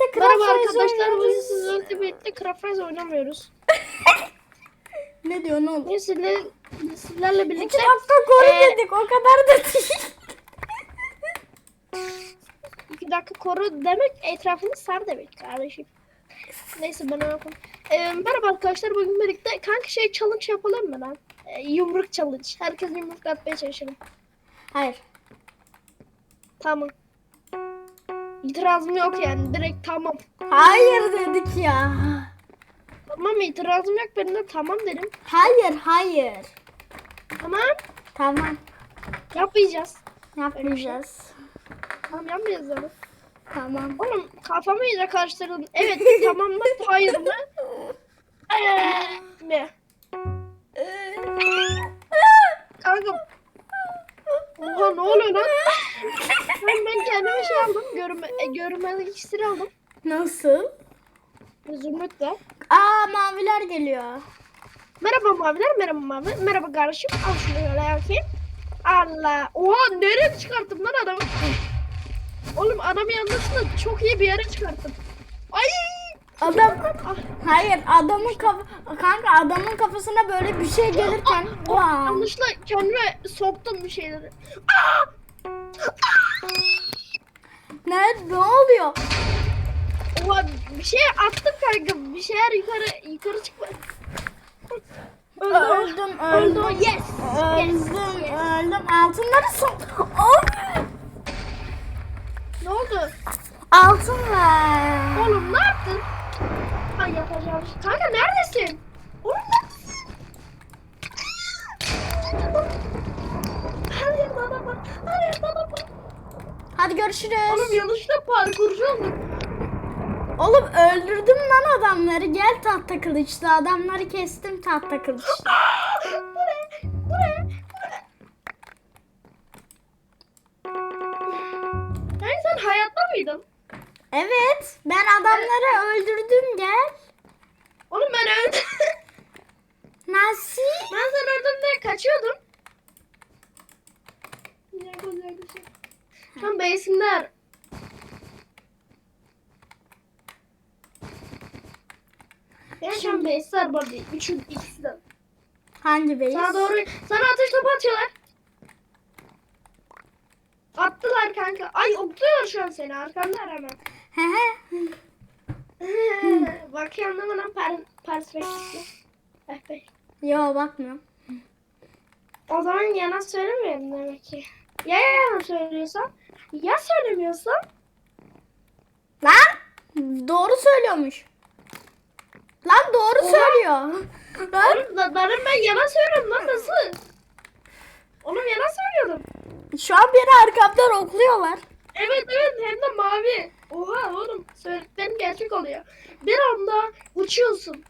Merhaba Craft Rise arkadaşlar. Bugün sizlerle birlikte Craft Rise oynamıyoruz. Ne diyorsun oğlum? Bugün sizlerle, sizlerle İki birlikte dakika koru Ee, dedik o kadar da değil. iki dakika koru demek etrafını sar demek kardeşim. Neyse ben onu. Ee, merhaba arkadaşlar. Bugün birlikte kanka şey challenge yapalım mı lan? Ee, yumruk challenge. Herkes yumruk atmaya çalışalım. Hayır. Tamam. İtirazım yok yani. Direkt tamam. Hayır dedik ya. Tamam itirazım yok. Ben de tamam dedim. Hayır hayır. Tamam. Tamam. Yapmayacağız. Yapmayacağız. Tamam yapmayacağız yani. Tamam. Oğlum kafamı iyice karıştırdım. Evet tamam mı? Hayır mı? Eee mi? Kanka. Oha ne oluyor lan? ben, ben kendime şey aldım. Görünme, e, görünmezlik iksiri aldım. Nasıl? Zümrüt de. Aa maviler geliyor. Merhaba maviler, merhaba mavi. Merhaba kardeşim. Al şunu öyle yapayım. Allah. Oha nereye çıkarttım lan adamı? Oğlum adamı yanlışlıkla çok iyi bir yere çıkarttım. Ay! Adam Ah, hayır adamın kaf kanka adamın kafasına böyle bir şey gelirken oh, Vay. yanlışla kendime soktum bir şeyleri. Ne ne oluyor? Oha bir şey attım kanka. Bir şeyler yukarı yukarı çıkma. Öldüm Öldü. öldüm. Yes. Yes. Öldüm yes. öldüm. Altınları son. Abi. Ne oldu? Altın ver. Oğlum ne yaptın? Ay yapacağım. Kanka neredesin? Oğlum neredesin? Her yer bana bak. Her yer bana bak. Hadi görüşürüz. Oğlum yanlışlıkla parkurcu oldum. Oğlum öldürdüm lan adamları. Gel tahta kılıçla. Adamları kestim tahta kılıçla. Buraya, buraya, buraya. Yani sen hayatta mıydın? Evet. Ben adamları öldürdüm gel. Oğlum ben öldüm. Nasıl? ben sen öldüm diye kaçıyordum. Güzel güzel güzel. Şu Ya şu an base'ler var değil. Üçün ikisi de. Hangi base? Sana doğru, sana ateş topu atıyorlar. Attılar kanka. Ay okluyor şu an seni. Arkandalar hemen. He he. Bak yanına bana per, perspektifle. Eh be. Yo bakmıyorum. O zaman yana söylemiyorum demek ki. Ya yana söylüyorsan? Ya söylemiyorsan? Lan doğru söylüyormuş. Lan doğru Oha. söylüyor. Lan Oğlum benim ben yana söylüyorum lan nasıl? Oğlum yana söylüyordum. şu an beni arkamdan okluyorlar. Evet evet hem de mavi. Oha oğlum söylediklerim gerçek oluyor. Bir anda uçuyorsun.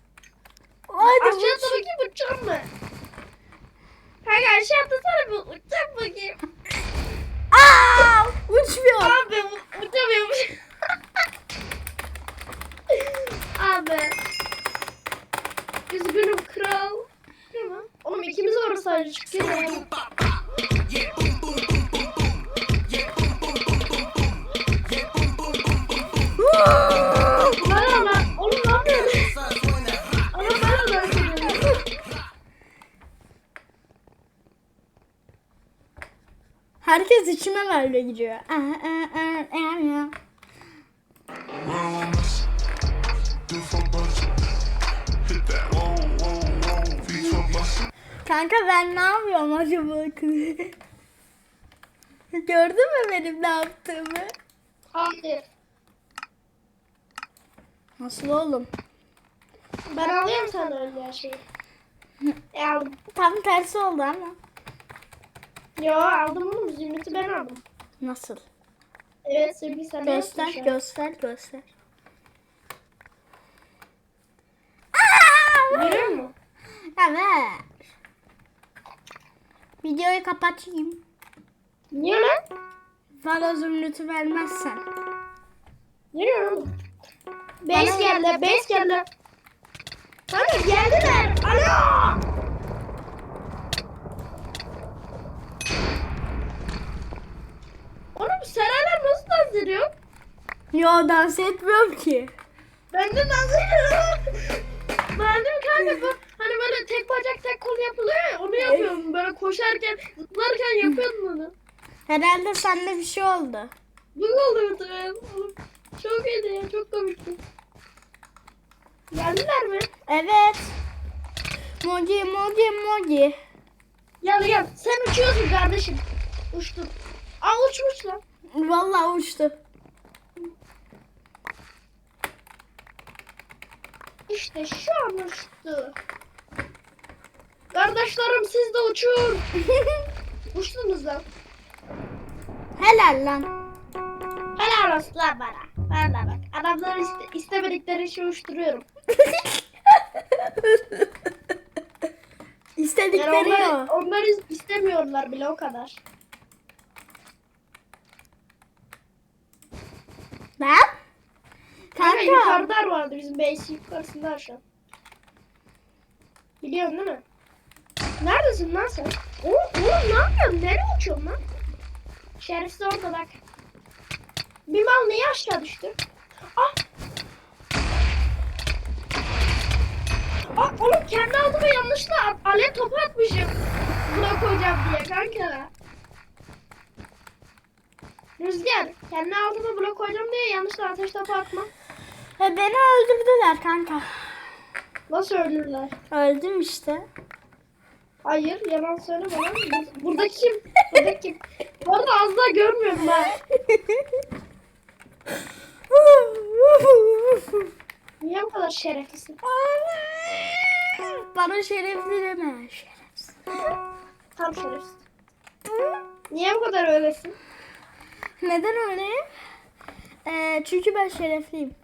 Hadi Aşağıda uç. bakayım uçacağım mı? Kanka aşağı atlasana uçacak bakayım. Uçmuyor. Abi uçamıyorum. Abi. Üzgünüm kral. Mi? Oğlum ikimiz var sadece çıkıyor. Whoa, beat for bustin'. Kanka ben ne yapıyorum acaba? Gördün mü benim ne yaptığımı? Hayır. Nasıl oğlum? Ben alıyorum sana öyle. E aldım. Tam tersi oldu ama. Yo aldım oğlum. Zümrüt'ü ben aldım. Nasıl? Evet sevgili sen Göster, yapmışsın. göster, göster. Görüyor musun? Evet. Videoyu kapatayım. Niye lan? Bana zümrütü vermezsen. Base Bana- geldi, base geldi. Kanka geldiler. Alo! Oğlum seneler nasıl dans ediyor? Yo dans etmiyorum ki. Ben de dans Ben de kanka bu hani böyle tek bacak tek kol yapılıyor ya onu yapıyorum. Böyle koşarken zıplarken yapıyordum onu. Herhalde sende bir şey oldu. Bu oluyordu ya. Çok iyiydi ya çok komikti. Geldiler mi? Evet. Mogi mogi mogi. Gel gel. Sen uçuyorsun kardeşim. Uçtun. Aa uçmuş lan. Vallahi uçtu. İşte şu an uçtu. Kardeşlerim siz de uçun. Uçtunuz lan. Helal lan. Helal olsun lan bana. De bak. Adamları iste, istemedikleri için uçturuyorum. Yani İstedikleri onları, o. onları istemiyorlar bile o kadar. Ben? Kanka Kanka. yukarıda vardı bizim base yukarısında an. Biliyorsun değil mi? Neredesin lan sen? Oğlum, oğlum ne yapıyorsun? Nereye uçuyorsun lan? Şerefsiz orada bak. Bir mal niye aşağı düştü? Ah! Ah oğlum kendi aldıma yanlışla a- alev topu atmışım. Buna koyacağım diye kanka. Rüzgar, kendi aldıma blok koyacağım diye yanlışla ateş topu atma. E, beni öldürdüler kanka. Nasıl öldürürler? Öldüm işte. Hayır, yalan söyleme lan. Bur- Burada kim? Burada kim? Bu arada az daha görmüyorum ben. Niye bu kadar şereflisin? Bana şerefli deme. Şerefsiz. Tam şerefsiz. Niye bu kadar öylesin? Neden öyle? E, çünkü ben şerefliyim.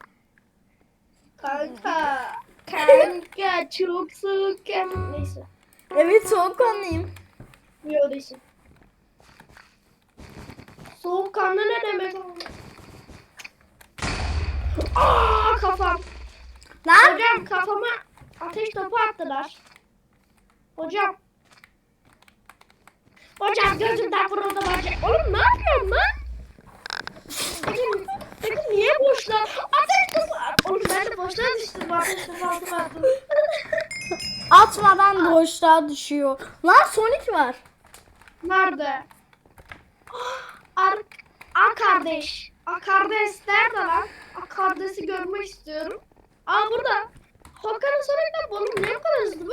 Kanka. Kanka çok soğuk. Neyse. Evet soğukkanlıyım. Yok değilsin. Soğukkanlı ne demek? Aa kafam. Lan Hocam kafama ateş topu attılar. Hocam. Hocam gözümden vuruldu bacak. Oğlum ne yapıyorsun lan? Peki niye boşlar? Ateş topu at. Oğlum ben de boşluğa düştüm. bu atmadan boşluğa düşüyor. Lan Sonic var. Nerede? Ar A kardeş. A kardeş nerede lan? A kardeşi görmek istiyorum. Aa burada. Hakan'ın Sonic'ten oğlum ne kadar hızlı bu?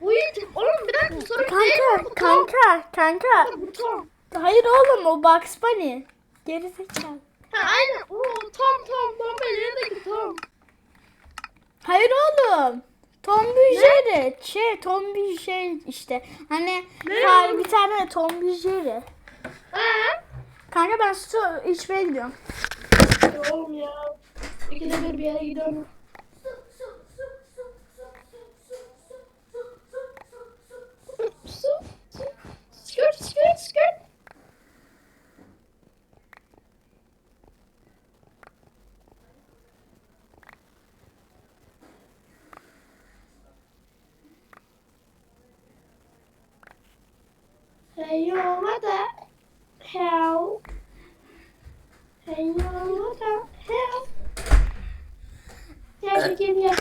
Bu iyi. Oğlum bir dakika Sonic değil mi? Kanka, Bu Tom. kanka, kanka. Bu Tom. Hayır oğlum o Bugs Bunny. Geri zekalı. Ha aynen. Oo Tom Tom Tom elindeki Tom. Hayır oğlum. Tombijeri. Şey, tombijeri işte. Hani Ne? var bir tane tombijeri. Ee? Kanka ben su içmeye gidiyorum. Oğlum ya. İkide bir bir yere gidiyorum. What the hell? Gel bir gel gel.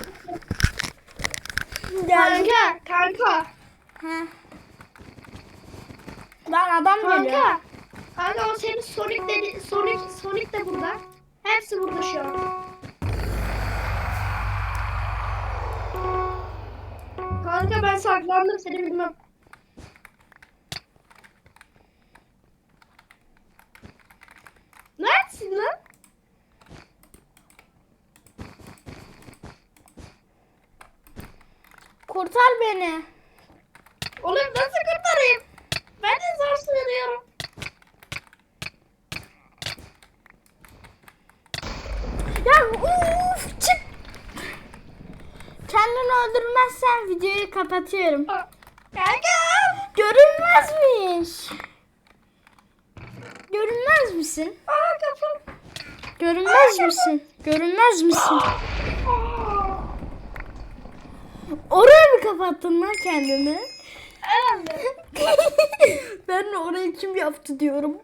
Geldim. Kanka, kanka, Ha. Lan adam geliyor. kanka. Kanka o senin Sonic dedi, Sonic, Sonic de burada. Hepsi burada şu an. Kanka ben saklandım seni bilmem. Lan? Kurtar beni. Oğlum nasıl kurtarayım? Ben de zor sığınıyorum. Ya uf çık. Kendini öldürmezsen videoyu kapatıyorum. Kanka. Görünmezmiş. Görünmez misin? Aa. Görünmez misin? Görünmez misin? Oraya mı kapattın lan kendini? Ben de orayı kim yaptı diyorum.